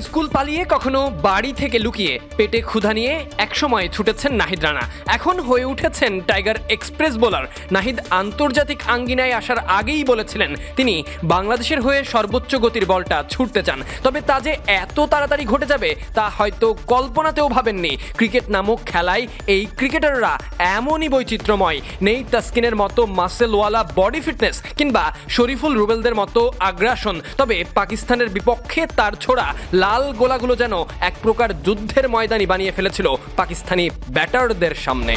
School পালিয়ে কখনো বাড়ি থেকে লুকিয়ে পেটে ক্ষুধা নিয়ে একসময় ছুটেছেন নাহিদ রানা। এখন হয়ে উঠেছেন টাইগার এক্সপ্রেস বোলার। নাহিদ আন্তর্জাতিক আঙ্গিনায় আসার আগেই বলেছিলেন তিনি, বাংলাদেশের হয়ে সর্বোচ্চ গতির বলটা ছুটতে চান। তবে তা যে এত তাড়াতাড়ি ঘটে যাবে, তা হয়তো কল্পনাতেও ভাবেননি। ক্রিকেট নামক খেলায় এই ক্রিকেটাররা এমনই বৈচিত্র্যময়। নেই তাস্কিনের মতো মাসেলওয়ালা বডি ফিটনেস কিংবা শরীফুল রুবেলদের মতো আগ্রাসন। তবে পাকিস্তানের বিপক্ষে তার ছোড়া লাল গোলাগুলো যেন এক প্রকার যুদ্ধের ময়দানি বানিয়ে ফেলেছিল পাকিস্তানি ব্যাটারদের সামনে।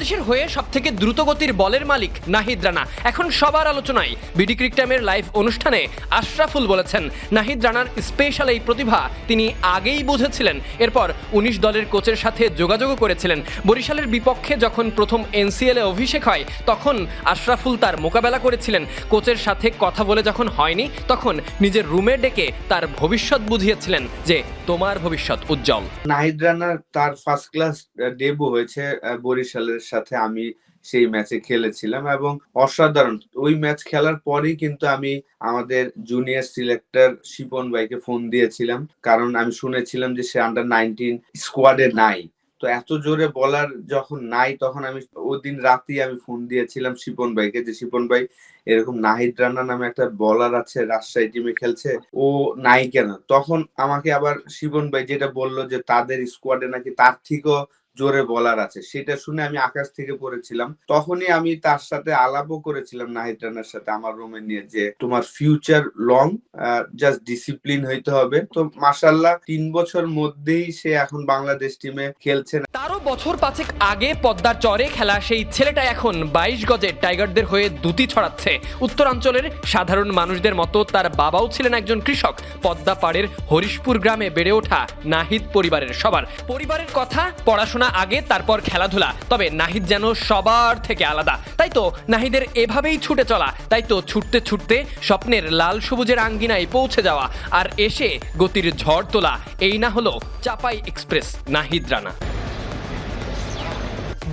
বাংলাদেশের হয়ে সবথেকে দ্রুতগতির বলের মালিক নাহিদ রানা। এখন সবার আলোচনায় বিডি ক্রিক টাইমের লাইভ অনুষ্ঠানে আশরাফুল বলেছেন, নাহিদ রানার স্পেশাল এই প্রতিভা তিনি আগেই বুঝেছিলেন। এরপর উনিশ দলের কোচের সাথে যোগাযোগও করেছিলেন। বরিশালের বিপক্ষে যখন প্রথম এনসিএলে অভিষেক হয়, তখন আশরাফুল তার মোকাবেলা করেছিলেন। কোচের সাথে কথা বলে যখন হয়নি, তখন নিজের রুমে ডেকে তার ভবিষ্যৎ বুঝিয়েছিলেন যে তোমার ভবিষ্যৎ উজ্জ্বল। নাহিদ রানার তার ফার্স্ট ক্লাস ডেবু হয়েছে বরিশালের সাথে আমি সেই ম্যাচে খেলেছিলাম এবং অসাধারণ। ওই ম্যাচ খেলার পরেই কিন্তু আমি আমাদের জুনিয়র সিলেক্টর শিপন ভাইকে ফোন দিয়েছিলাম। কারণ আমি শুনেছিলাম যে সে আন্ডার নাইনটিন স্কোয়াডে নাই। তো এত জোরে বলার যখন নাই, তখন আমি ওই দিন রাতেই আমি ফোন দিয়েছিলাম শিপন ভাইকে যে শিপন ভাই, এরকম নাহিদ রানা নামে একটা বলার আছে, রাজশাহী টিমে খেলছে, ও নাই কেন? তখন আমাকে আবার শিবন ভাই যেটা বলল যে তাদের স্কোয়াডে নাকি তার থেকেও জোরে বলার আছে। সেটা শুনে আমি আকাশ থেকে পড়েছিলাম। তখনই আমি তার সাথে আলাপও করেছিলাম নাহিদ রানার সাথে আমার রুমে নিয়ে যে, তোমার ফিউচার লং জাস্ট ডিসিপ্লিন হইতে হবে। তো মাসাল্লাহ তিন বছর মধ্যেই সে এখন বাংলাদেশ টিমে খেলছে। তারও বছর পাঁচেক আগে পদ্মার চরে খেলা সেই ছেলেটা এখন বাইশ গজে টাইগারদের হয়ে দুটি ছড়াচ্ছে। উত্তরাঞ্চলের সাধারণ মানুষদের মতো তার বাবাও ছিলেন একজন কৃষক। পদ্মা পাড়ের হরিশপুর গ্রামে বেড়ে ওঠা নাহিদ পরিবারের সবার। পরিবারের কথা, পড়াশোনা আগে, তারপর খেলাধুলা। তবে নাহিদ যেন সবার থেকে আলাদা। তাই তো নাহিদের এভাবেই ছুটে চলা। তাই তো ছুটতে ছুটতে স্বপ্নের লাল সবুজের আঙ্গিনায় পৌঁছে যাওয়া। আর এসে গতির ঝড় তোলা, এই না হলো চাপাই এক্সপ্রেস, নাহিদ রানা।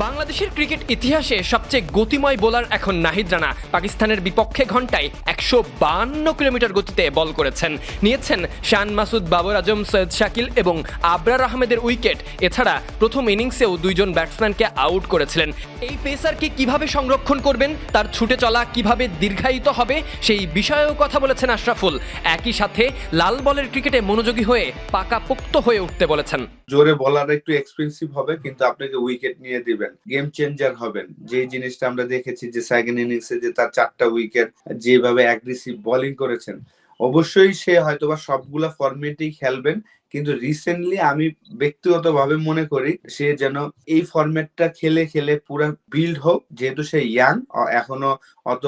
বাংলাদেশের ক্রিকেট ইতিহাসে সবচেয়ে গতিময় বোলার এখন নাহিদ রানা। পাকিস্তানের বিপক্ষে ঘন্টায় একশো বান্ন কিলোমিটার গতিতে বল করেছেন। নিয়েছেন শান মাসুদ, বাবর আজম, সৈয়দ শাকিল এবং আবরার আহমেদের উইকেট। এছাড়া প্রথম ইনিংসেও দুইজন ব্যাটসম্যানকে আউট করেছিলেন। এই পেসারকে কীভাবে সংরক্ষণ করবেন, তার ছুটে চলা কীভাবে দীর্ঘায়িত হবে, সেই বিষয়েও কথা বলেছেন আশরাফুল। একই সাথে লাল বলের ক্রিকেটে মনোযোগী হয়ে পাকাপোক্ত হয়ে উঠতে বলেছেন। জোরে বলার একটু এক্সপেন্সিভ হবে, কিন্তু আপনাকে উইকেট নিয়ে দিবেন গেম চেঞ্জার হবেন। যে জিনিসটা আমরা দেখেছি যে সেকেন্ড ইনিংসে যে তার চারটা উইকেট যেভাবে অ্যাগ্রেসিভ বোলিং করেছেন অবশ্যই সে হয়তোবা সবগুলা ফরম্যাটেই খেলবেন, কিন্তু রিসেন্টলি আমি ব্যক্তিগতভাবে মনে করি সে যেন এই ফরম্যাটটা খেলে খেলে পুরো বিল্ড হোক, যেহেতু সে ইয়াং এখনও অত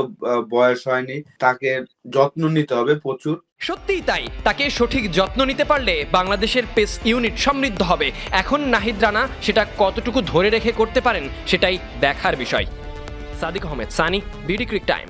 বয়স হয়নি, তাকে যত্ন নিতে হবে প্রচুর। সত্যিই তাই, তাকে সঠিক যত্ন নিতে পারলে বাংলাদেশের পেস ইউনিট সমৃদ্ধ হবে। এখন নাহিদ রানা সেটা কতটুকু ধরে রেখে করতে পারেন, সেটাই দেখার বিষয়। Sadiq Ahmed, Sunny, BD crictime.